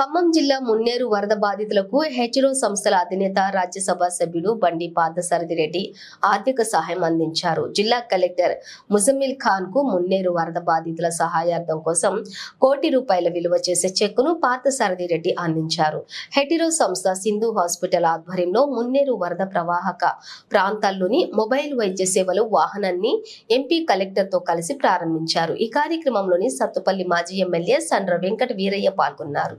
ఖమ్మం జిల్లా మున్నేరు వరద బాధితులకు హెచ్రో సంస్థల అధినేత రాజ్యసభ సభ్యుడు బండి పార్థసారథి రెడ్డి ఆర్థిక సహాయం అందించారు. జిల్లా కలెక్టర్ ముజమ్మిల్ ఖాన్కు మున్నేరు వరద బాధితుల సహాయార్థం కోసం కోటి రూపాయల విలువ చేసే చెక్కును పార్థసారథి రెడ్డి అందించారు. హెటిరో సంస్థ సింధు హాస్పిటల్ ఆధ్వర్యంలో మున్నేరు వరద ప్రవాహక ప్రాంతాల్లోని మొబైల్ వైద్య సేవలు వాహనాన్ని ఎంపీ కలెక్టర్తో కలిసి ప్రారంభించారు. ఈ కార్యక్రమంలోని సత్తుపల్లి మాజీ ఎమ్మెల్యే సండ్ర వెంకట వీరయ్య పాల్గొన్నారు.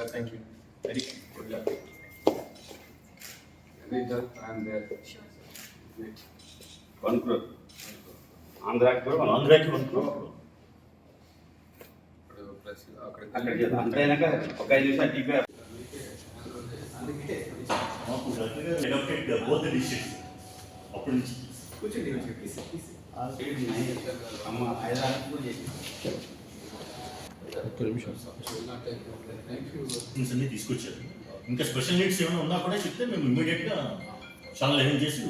Thank you. Very good luck. Very good. I'm there. One crore ఆంధ్రాకి కూడా వన్ ఆంధ్రాకి వన్ క్రోర్ ఇప్పుడు ప్లస్ అక్కడ అక్కడ చేద్దాం అంతైనాక ఒక ఐదు నిమిషాలు టీపీ మాకు గట్టిగా అడాప్టెడ్ బోత్ డిస్ట్రిక్ట్స్ అప్పటి నుంచి కూర్చోండి కూర్చోండి ప్లీజ్ ప్లీజ్ అమ్మ హైదరాబాద్ కూడా చేసి ఒక్క నిమిషం థ్యాంక్ యూ థింగ్స్ అన్ని తీసుకొచ్చారు. ఇంకా స్పెషల్ నీడ్స్ ఏమైనా ఉన్నా కూడా చెప్తే మేము ఇమీడియట్గా చాలా అరేంజ్ చేసి